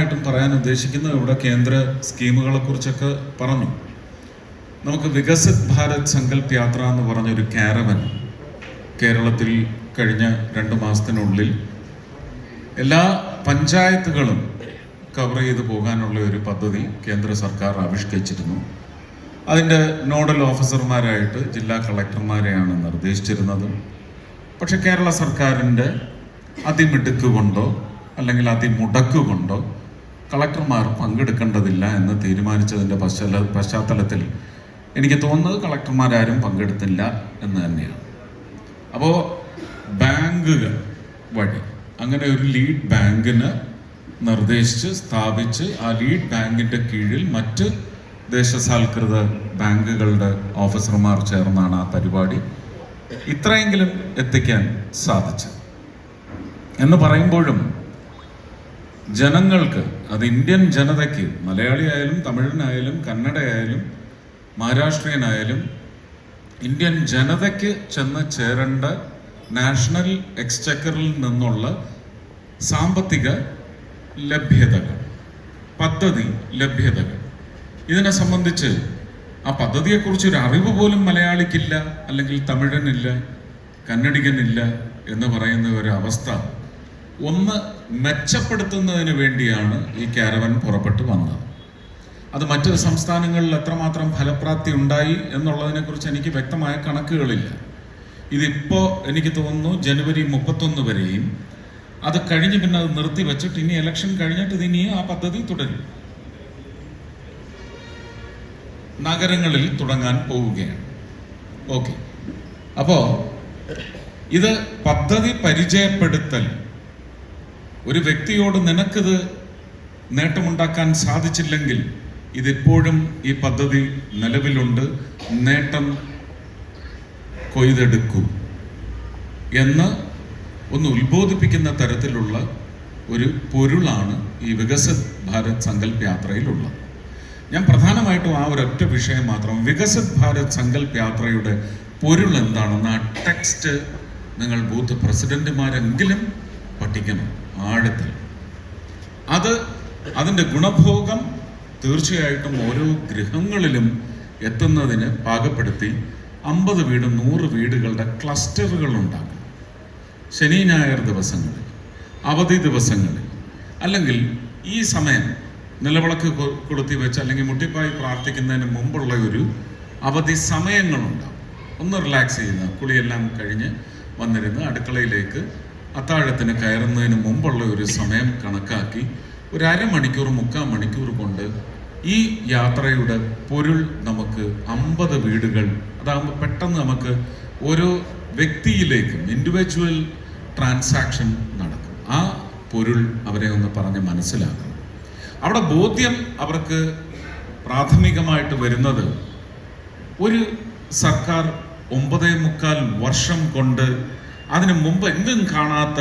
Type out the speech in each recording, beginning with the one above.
ആയിട്ടും പറയാൻ ഉദ്ദേശിക്കുന്നത് ഇവിടെ കേന്ദ്ര സ്കീമുകളെ കുറിച്ചൊക്കെ പറഞ്ഞു. നമുക്ക് വികസിത് ഭാരത് സങ്കല്പ് യാത്ര എന്ന് പറഞ്ഞൊരു കാരവൻ കേരളത്തിൽ കഴിഞ്ഞ രണ്ട് മാസത്തിനുള്ളിൽ എല്ലാ പഞ്ചായത്തുകളും കവർ ചെയ്ത് പോകാനുള്ള ഒരു പദ്ധതി കേന്ദ്ര സർക്കാർ ആവിഷ്കരിച്ചിരുന്നു. അതിന്റെ നോഡൽ ഓഫീസർമാരായിട്ട് ജില്ലാ കളക്ടർമാരെയാണ് നിർദ്ദേശിച്ചിരുന്നത്. പക്ഷേ കേരള സർക്കാരിന്റെ അതിമിടുക്ക് കൊണ്ടോ അല്ലെങ്കിൽ അതിമുടക്ക് കൊണ്ടോ കളക്ടർമാർ പങ്കെടുക്കേണ്ടതില്ല എന്ന് തീരുമാനിച്ചതിന്റെ പശ്ചാത്തല പശ്ചാത്തലത്തിൽ എനിക്ക് തോന്നുന്നത് കളക്ടർമാരാരും പങ്കെടുത്തില്ല എന്ന് തന്നെയാണ്. അപ്പോൾ ബാങ്കുകൾ വഴി അങ്ങനെ ഒരു ലീഡ് ബാങ്കിന് നിർദ്ദേശിച്ച് സ്ഥാപിച്ച് ആ ലീഡ് ബാങ്കിന്റെ കീഴിൽ മറ്റ് ദേശസാൽകൃത ബാങ്കുകളുടെ ഓഫീസർമാർ ചേർന്നാണ് ആ പരിപാടി ഇത്രയെങ്കിലും എത്തിക്കാൻ സാധിച്ചത്. എന്ന് പറയുമ്പോഴും ജനങ്ങൾക്ക് അത് ഇന്ത്യൻ ജനതയ്ക്ക് മലയാളിയായാലും തമിഴനായാലും കന്നഡയായാലും മഹാരാഷ്ട്രീയനായാലും ഇന്ത്യൻ ജനതയ്ക്ക് ചെന്ന് ചേരേണ്ട നാഷണൽ എക്സ്ചക്കറിൽ നിന്നുള്ള സാമ്പത്തിക ലഭ്യതകൾ പദ്ധതി ലഭ്യതകൾ. ഇതിനെ സംബന്ധിച്ച് ആ പദ്ധതിയെക്കുറിച്ച് ഒരു അറിവ് പോലും മലയാളിക്കില്ല അല്ലെങ്കിൽ തമിഴനില്ല കന്നഡികനില്ല എന്ന് പറയുന്ന ഒരു അവസ്ഥ ഒന്ന് മെച്ചപ്പെടുത്തുന്നതിന് വേണ്ടിയാണ് ഈ കാരവൻ പുറപ്പെട്ടു വന്നത്. അത് മറ്റു സംസ്ഥാനങ്ങളിൽ എത്രമാത്രം ഫലപ്രാപ്തി ഉണ്ടായി എന്നുള്ളതിനെക്കുറിച്ച് എനിക്ക് വ്യക്തമായ കണക്കുകളില്ല. ഇതിപ്പോ എനിക്ക് തോന്നുന്നു ജനുവരി മുപ്പത്തൊന്ന് വരെയും അത് കഴിഞ്ഞ് പിന്നെ അത് നിർത്തി വെച്ചിട്ട് ഇനി ഇലക്ഷൻ കഴിഞ്ഞിട്ട് ഇത് ആ പദ്ധതി തുടരും. നഗരങ്ങളിൽ തുടങ്ങാൻ പോവുകയാണ്. ഓക്കെ അപ്പോ ഇത് പദ്ധതി പരിചയപ്പെടുത്തൽ ഒരു വ്യക്തിയോട് നിനക്കിത് നേട്ടമുണ്ടാക്കാൻ സാധിച്ചില്ലെങ്കിൽ ഇതിപ്പോഴും ഈ പദ്ധതി നിലവിലുണ്ട്. നേട്ടം കൊയ്തെടുക്കൂ എന്ന് ഒന്ന് ഉത്ബോധിപ്പിക്കുന്ന തരത്തിലുള്ള ഒരു പൊരുളാണ് ഈ വികസിത് ഭാരത് സങ്കല്പ് യാത്രയിലുള്ളത്. ഞാൻ പ്രധാനമായിട്ടും ആ ഒരൊറ്റ വിഷയം മാത്രം. വികസിത് ഭാരത് സങ്കല്പ് യാത്രയുടെ പൊരുൾ എന്താണെന്ന് ആ ടെക്സ്റ്റ് നിങ്ങൾ ബൂത്ത് പ്രസിഡന്റുമാരെങ്കിലും പഠിക്കണം. ആഴത്തിൽ. അത് അതിന്റെ ഗുണഭോഗം തീർച്ചയായിട്ടും ഓരോ ഗൃഹങ്ങളിലും എത്തുന്നതിന് പാകപ്പെടുത്തി അമ്പത് വീട് നൂറ് വീടുകളുടെ ക്ലസ്റ്ററുകൾ ഉണ്ടാകും ശനി ഞായർ ദിവസങ്ങളിൽ അവധി ദിവസങ്ങളിൽ. അല്ലെങ്കിൽ ഈ സമയം നിലവിളക്ക് കൊളുത്തി വെച്ച് അല്ലെങ്കിൽ മുട്ടിപ്പായി പ്രാർത്ഥിക്കുന്നതിന് മുമ്പുള്ള ഒരു അവധി സമയങ്ങളുണ്ടാകും ഒന്ന് റിലാക്സ് ചെയ്യുന്ന കുളിയെല്ലാം കഴിഞ്ഞ് വന്നിരുന്ന് അടുക്കളയിലേക്ക് അത്താഴത്തിന് കയറുന്നതിന് മുമ്പുള്ള ഒരു സമയം കണക്കാക്കി ഒരു അരമണിക്കൂർ മുക്കാൽ മണിക്കൂർ കൊണ്ട് ഈ യാത്രയുടെ പൊരുൾ നമുക്ക് അമ്പത് വീടുകൾ അതാകുമ്പോൾ പെട്ടെന്ന് നമുക്ക് ഓരോ വ്യക്തിയിലേക്കും ഇൻഡിവിജ്വൽ ട്രാൻസാക്ഷൻ നടക്കും. ആ പൊരുൾ അവരെ ഒന്ന് പറഞ്ഞ് മനസ്സിലാക്കണം. അവിടെ ബോധ്യം അവർക്ക് പ്രാഥമികമായിട്ട് വരുന്നത് ഒരു സർക്കാർ ഒമ്പതേ മുക്കാൽ വർഷം കൊണ്ട് അതിനു മുമ്പ് എങ്ങും കാണാത്ത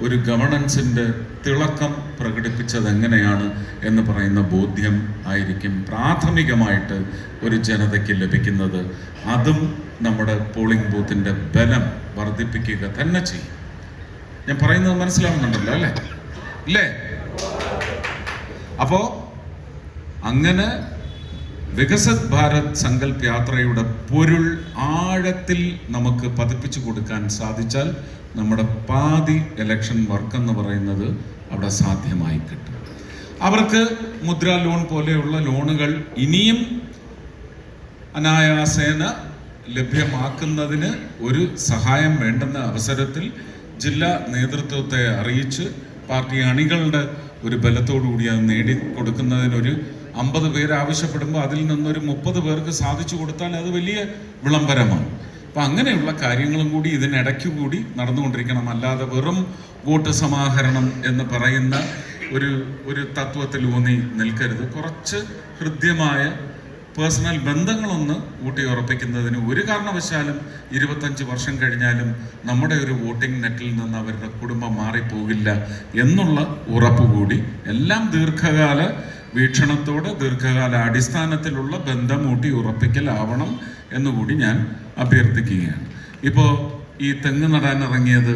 ഒരു ഗവണൻസിന്റെ തിളക്കം പ്രകടിപ്പിച്ചത് എങ്ങനെയാണ് എന്ന് പറയുന്ന ബോധ്യം ആയിരിക്കും പ്രാഥമികമായിട്ട് ഒരു ജനതയ്ക്ക് ലഭിക്കുന്നത്. അതും നമ്മുടെ പോളിംഗ് ബൂത്തിന്റെ ബലം വർദ്ധിപ്പിക്കുക തന്നെ ചെയ്യും. ഞാൻ പറയുന്നത് മനസ്സിലാവുന്നുണ്ടല്ലോ അല്ലേ? ഇല്ലേ? അപ്പോ അങ്ങനെ വികസിത് ഭാരത് സങ്കല്പ് യാത്രയുടെ പൊരുൾ ആഴത്തിൽ നമുക്ക് പതിപ്പിച്ചു കൊടുക്കാൻ സാധിച്ചാൽ നമ്മുടെ പാതി ഇലക്ഷൻ വർക്ക് എന്ന് പറയുന്നത് അവിടെ സാധ്യമായി കിട്ടും. അവർക്ക് മുദ്ര ലോൺ പോലെയുള്ള ലോണുകൾ ഇനിയും അനായാസേന ലഭ്യമാക്കുന്നതിന് ഒരു സഹായം വേണ്ടെന്ന അവസരത്തിൽ ജില്ലാ നേതൃത്വത്തെ അറിയിച്ച് പാർട്ടി അണികളുടെ ഒരു ബലത്തോടു കൂടി അത് നേടിക്കൊടുക്കുന്നതിനൊരു അമ്പത് പേര് ആവശ്യപ്പെടുമ്പോൾ അതിൽ നിന്നൊരു മുപ്പത് പേർക്ക് സാധിച്ചു കൊടുത്താൽ അത് വലിയ വിളംബരമാണ്. അപ്പം അങ്ങനെയുള്ള കാര്യങ്ങളും കൂടി ഇതിനിടയ്ക്ക് കൂടി നടന്നുകൊണ്ടിരിക്കണം. അല്ലാതെ വെറും വോട്ട് സമാഹരണം എന്ന് പറയുന്ന ഒരു ഒരു തത്വത്തിൽ ഊന്നി നിൽക്കരുത്. കുറച്ച് ഹൃദ്യമായ പേഴ്സണൽ ബന്ധങ്ങളൊന്ന് ഊട്ടി ഉറപ്പിക്കുന്നതിന് ഒരു കാരണവശാലും ഇരുപത്തഞ്ച് വർഷം കഴിഞ്ഞാലും നമ്മുടെ ഒരു വോട്ടിംഗ് നെറ്റിൽ നിന്ന് അവരുടെ കുടുംബം മാറിപ്പോകില്ല എന്നുള്ള ഉറപ്പ് കൂടി എല്ലാം ദീർഘകാല വീക്ഷണത്തോടെ ദീർഘകാല അടിസ്ഥാനത്തിലുള്ള ബന്ധം ഊട്ടി ഉറപ്പിക്കലാവണം എന്നുകൂടി ഞാൻ അഭ്യർത്ഥിക്കുകയാണ്. ഇപ്പോൾ ഈ തെങ്ങ് നടാൻ ഇറങ്ങിയത്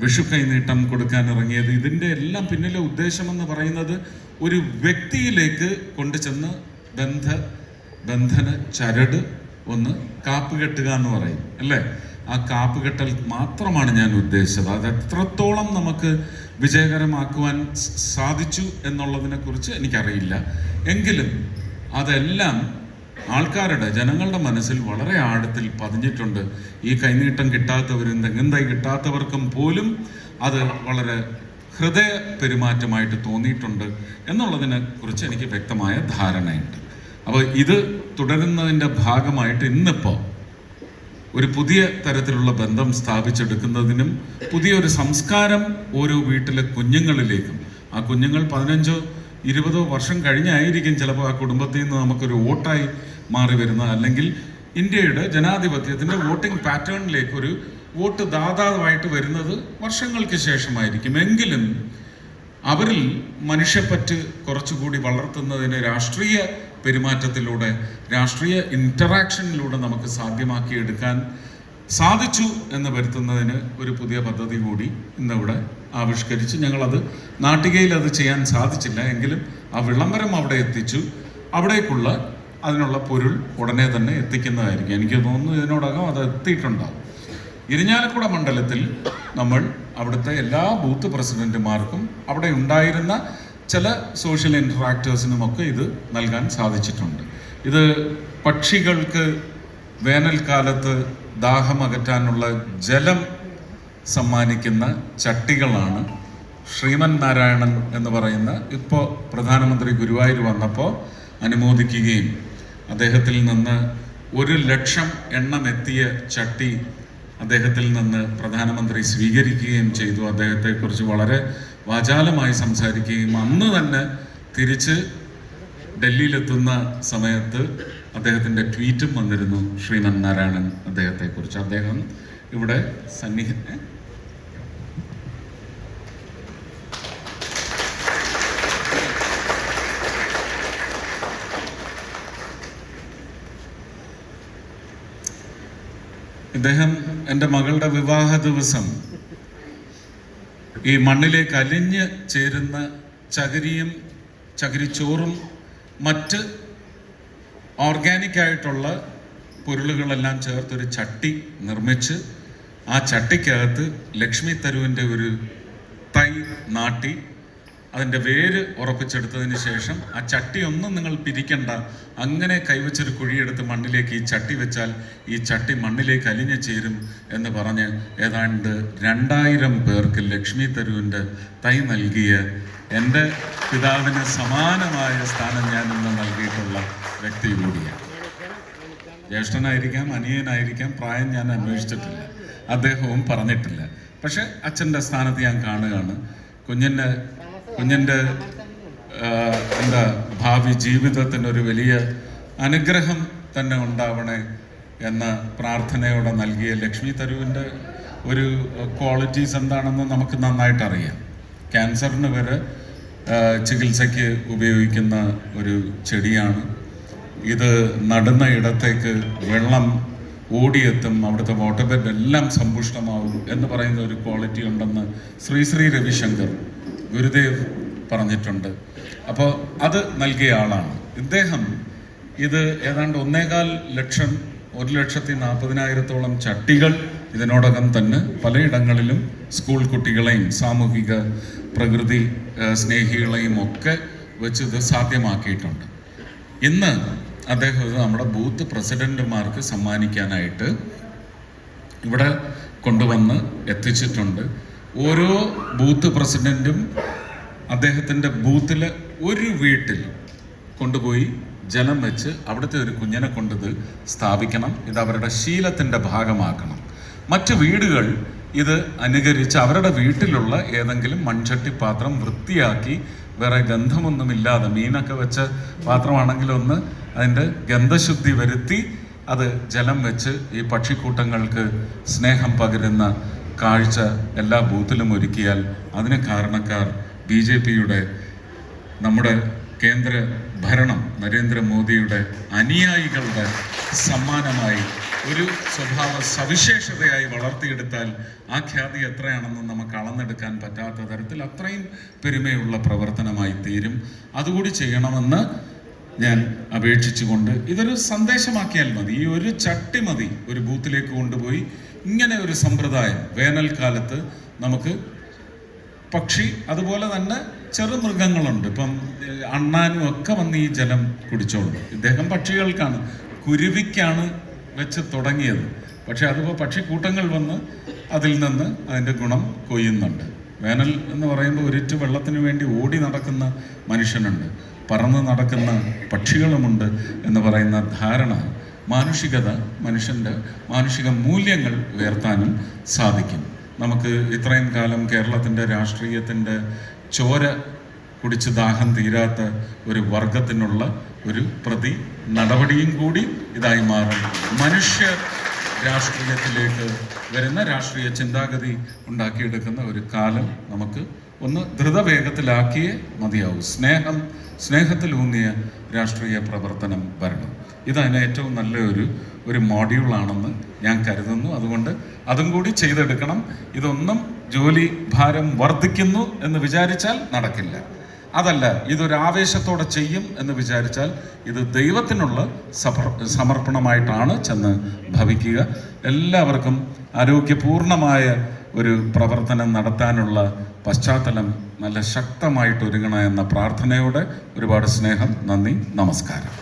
വിഷു കൈനീട്ടം കൊടുക്കാൻ ഇറങ്ങിയത് ഇതിന്റെ എല്ലാം പിന്നിലെ ഉദ്ദേശം എന്ന് പറയുന്നത് ഒരു വ്യക്തിയിലേക്ക് കൊണ്ടുചെന്ന് ബന്ധ ബന്ധന ചരട് ഒന്ന് കാപ്പ് കെട്ടുക എന്ന് പറയും അല്ലേ? ആ കാപ്പ് കെട്ടൽ മാത്രമാണ് ഞാൻ ഉദ്ദേശിച്ചത്. അത് എത്രത്തോളം നമുക്ക് വിജയകരമാക്കുവാൻ സാധിച്ചു എന്നുള്ളതിനെ കുറിച്ച് എനിക്കറിയില്ല. എങ്കിലും അതെല്ലാം ആൾക്കാരുടെ ജനങ്ങളുടെ മനസ്സിൽ വളരെ ആഴത്തിൽ പതിഞ്ഞിട്ടുണ്ട്. ഈ കൈനീട്ടം കിട്ടാത്തവരും തെങ്ങന്തായി കിട്ടാത്തവർക്കും പോലും അത് വളരെ ഹൃദയ പെരുമാറ്റമായിട്ട് തോന്നിയിട്ടുണ്ട് എന്നുള്ളതിനെ കുറിച്ച് എനിക്ക് വ്യക്തമായ ധാരണയുണ്ട്. അപ്പോൾ ഇത് തുടരുന്നതിന്റെ ഭാഗമായിട്ട് ഇന്നിപ്പോൾ ഒരു പുതിയ തരത്തിലുള്ള ബന്ധം സ്ഥാപിച്ചെടുക്കുന്നതിനും പുതിയൊരു സംസ്കാരം ഓരോ വീട്ടിലെ കുഞ്ഞുങ്ങളിലേക്കും. ആ കുഞ്ഞുങ്ങൾ പതിനഞ്ചോ ഇരുപതോ വർഷം കഴിഞ്ഞായിരിക്കും ചിലപ്പോൾ ആ കുടുംബത്തിൽ നിന്ന് നമുക്കൊരു വോട്ടായി മാറി വരുന്നത്. അല്ലെങ്കിൽ ഇന്ത്യയുടെ ജനാധിപത്യത്തിന്റെ വോട്ടിംഗ് പാറ്റേണിലേക്ക് ഒരു വോട്ട് ദാതാവായിട്ട് വരുന്നത് വർഷങ്ങൾക്ക് ശേഷമായിരിക്കും. എങ്കിലും അവരിൽ മനുഷ്യപ്പറ്റ് കുറച്ചുകൂടി വളർത്തുന്നതിന് രാഷ്ട്രീയ പെരുമാറ്റത്തിലൂടെ രാഷ്ട്രീയ ഇന്ററാക്ഷനിലൂടെ നമുക്ക് സാധ്യമാക്കിയെടുക്കാൻ സാധിച്ചു എന്ന് വരുത്തുന്നതിന് ഒരു പുതിയ പദ്ധതി കൂടി ഇന്നിവിടെ ആവിഷ്കരിച്ച്. ഞങ്ങളത് നാട്ടികയിൽ അത് ചെയ്യാൻ സാധിച്ചില്ല. എങ്കിലും ആ വിളംബരം അവിടെ എത്തിച്ചു. അവിടേക്കുള്ള അതിനുള്ള പൊരുൾ ഉടനെ തന്നെ എത്തിക്കുന്നതായിരിക്കും. എനിക്ക് തോന്നുന്നു ഇതിനോടകം അത് എത്തിയിട്ടുണ്ടാവും. ഇരിഞ്ഞാലക്കുട മണ്ഡലത്തിൽ നമ്മൾ അവിടുത്തെ എല്ലാ ബൂത്ത് പ്രസിഡന്റുമാർക്കും അവിടെ ഉണ്ടായിരുന്ന ചില സോഷ്യൽ ഇൻട്രാക്ടേഴ്സിനുമൊക്കെ ഇത് നൽകാൻ സാധിച്ചിട്ടുണ്ട്. ഇത് പക്ഷികൾക്ക് വേനൽക്കാലത്ത് ദാഹം അകറ്റാനുള്ള ജലം സമ്മാനിക്കുന്ന ചട്ടികളാണ് ശ്രീമൻ നാരായണൻ എന്ന് പറയുന്ന ഇപ്പോൾ പ്രധാനമന്ത്രി ഗുരുവായൂർ വന്നപ്പോൾ അനുമോദിക്കുകയും അദ്ദേഹത്തിൽ നിന്ന് ഒരു ലക്ഷം എണ്ണം എത്തിയ ചട്ടി അദ്ദേഹത്തിൽ നിന്ന് പ്രധാനമന്ത്രി സ്വീകരിക്കുകയും ചെയ്തു. അദ്ദേഹത്തെക്കുറിച്ച് വളരെ വാചാലമായി സംസാരിക്കുകയും അന്ന് തന്നെ തിരിച്ച് ഡൽഹിയിലെത്തുന്ന സമയത്ത് അദ്ദേഹത്തിന്റെ ട്വീറ്റും വന്നിരുന്നു ശ്രീമൻ നാരായണൻ അദ്ദേഹത്തെക്കുറിച്ച് അദ്ദേഹം ഇവിടെ സന്നിഹ? ഇദ്ദേഹം എന്റെ മകളുടെ വിവാഹ ദിവസം ഈ മണ്ണിലേക്ക് അലിഞ്ഞ് ചേരുന്ന ചകിരിയും ചകിരിച്ചോറും മറ്റ് ഓർഗാനിക് ആയിട്ടുള്ള പൊരുളുകളെല്ലാം ചേർത്തൊരു ചട്ടി നിർമ്മിച്ച് ആ ചട്ടിക്കകത്ത് ലക്ഷ്മി തരുവിന്റെ ഒരു തൈ നാട്ടി അതിന്റെ വേര് ഉറപ്പിച്ചെടുത്തതിന് ശേഷം ആ ചട്ടി ഒന്നും നിങ്ങൾ പിരിക്കണ്ട. അങ്ങനെ കൈവച്ചൊരു കുഴിയെടുത്ത് മണ്ണിലേക്ക് ഈ ചട്ടി വെച്ചാൽ ഈ ചട്ടി മണ്ണിലേക്ക് അലിഞ്ഞു ചേരും എന്ന് പറഞ്ഞ് ഏതാണ്ട് രണ്ടായിരം പേർക്ക് ലക്ഷ്മി തരുവിന്റെ തൈ നൽകിയ എന്റെ പിതാവിന് സമാനമായ സ്ഥാനം ഞാൻ ഇന്ന് നൽകിയിട്ടുള്ള വ്യക്തി കൂടിയാണ്. ജ്യേഷ്ഠനായിരിക്കാം അനിയനായിരിക്കാം പ്രായം ഞാൻ അന്വേഷിച്ചിട്ടില്ല. അദ്ദേഹവും പറഞ്ഞിട്ടില്ല. പക്ഷെ അച്ഛന്റെ സ്ഥാനത്ത് ഞാൻ കാണുകയാണ്. കുഞ്ഞിന്റെ കുഞ്ഞിന്റെ എന്താ ഭാവി ജീവിതത്തിന് ഒരു വലിയ അനുഗ്രഹം തന്നെ ഉണ്ടാവണേ എന്ന പ്രാർത്ഥനയോടെ നൽകിയ ലക്ഷ്മി തരുവിന്റെ ഒരു ക്വാളിറ്റീസ് എന്താണെന്ന് നമുക്ക് നന്നായിട്ട് അറിയാം ക്യാൻസറിന് വരെ ചികിത്സയ്ക്ക് ഉപയോഗിക്കുന്ന ഒരു ചെടിയാണ്. ഇത് നടുന്ന ഇടത്തേക്ക് വെള്ളം ഓടിയെത്തും അവിടുത്തെ വാട്ടർ ബെഡ് എല്ലാം സമ്പുഷ്ടമാവും എന്ന് പറയുന്ന ഒരു ക്വാളിറ്റി ഉണ്ടെന്ന് ശ്രീ ശ്രീ രവിശങ്കർ ഗുരുദേവ് പറഞ്ഞിട്ടുണ്ട്. അപ്പോൾ അത് നൽകിയ ആളാണ്. ഇദ്ദേഹം ഇത് ഏതാണ്ട് ഒന്നേകാൽ ലക്ഷം ഒരു ലക്ഷത്തി നാൽപ്പതിനായിരത്തോളം ചട്ടികൾ ഇതിനോടകം തന്നെ പലയിടങ്ങളിലും സ്കൂൾ കുട്ടികളെയും സാമൂഹിക പ്രകൃതി സ്നേഹികളെയും ഒക്കെ വെച്ച് ഇത് സാധ്യമാക്കിയിട്ടുണ്ട്. ഇന്ന് അദ്ദേഹം ഇത് നമ്മുടെ ബൂത്ത് പ്രസിഡന്റുമാർക്ക് സമ്മാനിക്കാനായിട്ട് ഇവിടെ കൊണ്ടുവന്ന് എത്തിച്ചിട്ടുണ്ട്. ഓരോ ബൂത്ത് പ്രസിഡന്റും അദ്ദേഹത്തിന്റെ ബൂത്തിൽ ഒരു വീട്ടിൽ കൊണ്ടുപോയി ജലം വെച്ച് അവിടുത്തെ ഒരു കുഞ്ഞിനെ കൊണ്ടത് സ്ഥാപിക്കണം. ഇത് അവരുടെ ശീലത്തിന്റെ ഭാഗമാക്കണം. മറ്റ് വീടുകൾ ഇത് അനുകരിച്ച് അവരുടെ വീട്ടിലുള്ള ഏതെങ്കിലും മൺചട്ടി പാത്രം വൃത്തിയാക്കി വേറെ ഗന്ധമൊന്നുമില്ലാതെ മീനൊക്കെ വെച്ച പാത്രമാണെങ്കിൽ ഒന്ന് അതിന്റെ ഗന്ധശുദ്ധി വരുത്തി അത് ജലം വെച്ച് ഈ പക്ഷിക്കൂട്ടങ്ങൾക്ക് സ്നേഹം പകരുന്ന കാഴ്ച എല്ലാ ബൂത്തിലും ഒരുക്കിയാൽ അതിന് കാരണക്കാർ ബി ജെ പിയുടെ നമ്മുടെ കേന്ദ്ര ഭരണം നരേന്ദ്രമോദിയുടെ അനുയായികളുടെ സമ്മാനമായി ഒരു സ്വഭാവ സവിശേഷതയായി വളർത്തിയെടുത്താൽ ആ ഖ്യാതി എത്രയാണെന്ന് നമുക്ക് അളന്നെടുക്കാൻ പറ്റാത്ത തരത്തിൽ അത്രയും പെരുമയുള്ള പ്രവർത്തനമായി തീരും. അതുകൂടി ചെയ്യണമെന്ന് ഞാൻ അപേക്ഷിച്ചുകൊണ്ട് ഇതൊരു സന്ദേശമാക്കിയാൽ മതി. ഈ ഒരു ചട്ടി മതി ഒരു ബൂത്തിലേക്ക് കൊണ്ടുപോയി ഇങ്ങനെ ഒരു സമ്പ്രദായം വേനൽക്കാലത്ത് നമുക്ക് പക്ഷി അതുപോലെ തന്നെ ചെറു മൃഗങ്ങളുണ്ട് ഇപ്പം അണ്ണാനും ഒക്കെ വന്ന് ഈ ജലം കുടിച്ചോളും ഇദ്ദേഹം പക്ഷികൾക്കാണ്. കുരുവിക്കാണ് വെച്ച് തുടങ്ങിയത്. പക്ഷെ അതിപ്പോൾ പക്ഷിക്കൂട്ടങ്ങൾ വന്ന് അതിൽ നിന്ന് അതിന്റെ ഗുണം കൊയ്യുന്നുണ്ട്. വേനൽ എന്ന് പറയുമ്പോൾ ഒരിറ്റ് വെള്ളത്തിന് വേണ്ടി ഓടി നടക്കുന്ന മനുഷ്യനുണ്ട്. പറന്ന് നടക്കുന്ന പക്ഷികളുമുണ്ട് എന്ന് പറയുന്ന ധാരണ മാനുഷികത മനുഷ്യന്റെ മാനുഷിക മൂല്യങ്ങൾ ഉയർത്താനും സാധിക്കും. നമുക്ക് ഇത്രയും കാലം കേരളത്തിന്റെ രാഷ്ട്രീയത്തിന്റെ ചോര കുടിച്ച് ദാഹം തീരാത്ത ഒരു വർഗത്തിനുള്ള ഒരു പ്രതി നടപടിയും കൂടി ഇതായി മാറും. മനുഷ്യ രാഷ്ട്രീയത്തിലേക്ക് വരുന്ന രാഷ്ട്രീയ ചിന്താഗതി ഉണ്ടാക്കിയെടുക്കുന്ന ഒരു കാലം നമുക്ക് ഒന്ന് ദ്രുതവേഗത്തിലാക്കിയേ മതിയാവൂ. സ്നേഹം സ്നേഹത്തിലൂന്നിയ രാഷ്ട്രീയ പ്രവർത്തനം വരണം. ഇതതിന് ഏറ്റവും നല്ല ഒരു ഒരു മോഡ്യൂളാണെന്ന് ഞാൻ കരുതുന്നു. അതുകൊണ്ട് അതും കൂടി ചെയ്തെടുക്കണം. ഇതൊന്നും ജോലി ഭാരം വർദ്ധിക്കുന്നു എന്ന് വിചാരിച്ചാൽ നടക്കില്ല. അതല്ല ഇതൊരു ആവേശത്തോടെ ചെയ്യും എന്ന് വിചാരിച്ചാൽ ഇത് ദൈവത്തിനുള്ള സമർപ്പണമായിട്ടാണ് ചെന്ന് ഭവിക്കുക. എല്ലാവർക്കും ആരോഗ്യപൂർണമായ ഒരു പ്രവർത്തനം നടത്താനുള്ള പശ്ചാത്തലം നല്ല ശക്തമായിട്ട് ഒരുങ്ങണമെന്ന പ്രാർത്ഥനയോടെ ഒരുപാട് സ്നേഹം നന്ദി നമസ്കാരം.